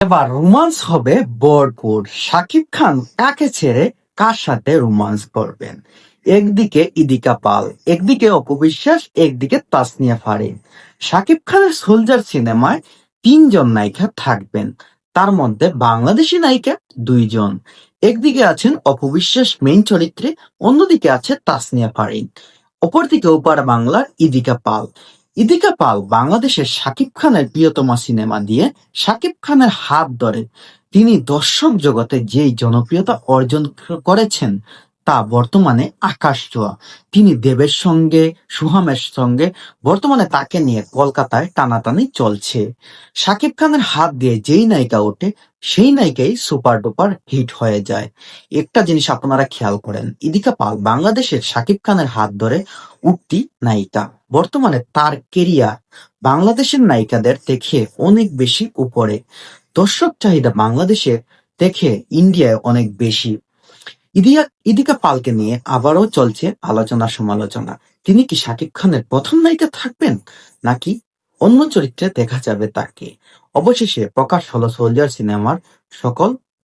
এবার রোমান্স হবে ভরপুর শাকিব খান কাকে ছেড়ে কার সাথে রোমান্স করবেন? একদিকে ইদিকা পাল, একদিকে অপবিশ্বাস একদিকে তাসনিয়া ফারিন। শাকিব খানের সোলজার সিনেমায় তিনজন নায়িকা থাকবেন। তার মধ্যে বাংলাদেশি নায়িকা দুইজন। একদিকে আছেন অপবিশ্বাস মেইন চরিত্রে, অন্যদিকে আছে তাসনিয়া ফারিন। অপরদিকে ওপার বাংলার ইদিকা পাল। ইদিকা পাল বাংলাদেশের শাকিব খানের প্রিয়তমা সিনেমা দিয়ে শাকিব খানের হাত ধরে। তিনি দর্শক জগতে যেই জনপ্রিয়তা অর্জন করেছেন, তা বর্তমানে আকাশ ছোঁয়া। তিনি দেবের সঙ্গে, সুহামের সঙ্গে, বর্তমানে তাকে নিয়ে কলকাতায় টানাটানি চলছে। শাকিব খানের হাত দিয়ে যেই নায়িকা ওঠে, সেই নায়িকাই সুপার ডুপার হিট হয়ে যায়। একটা জিনিস আপনারা খেয়াল করেন, ইদিকা পাল বাংলাদেশের শাকিব খানের হাত ধরে উঠতি নায়িকা। বর্তমানে তার কেরিয়ার বাংলাদেশের নায়িকাদের দেখে অনেক বেশি উপরে। দর্শক চাহিদা বাংলাদেশে দেখে ইন্ডিয়ায় অনেক বেশি। ইদিয়া ইদিকা পালকে নিয়ে আবারও চলছে আলোচনা সমালোচনা। তিনি কি শাকিব খানের প্রথম নায়িকা থাকবেন, নাকি অন্য চরিত্রে দেখা যাবে তাকে? অবশেষে প্রকাশ হলো সোলজার সিনেমার সকল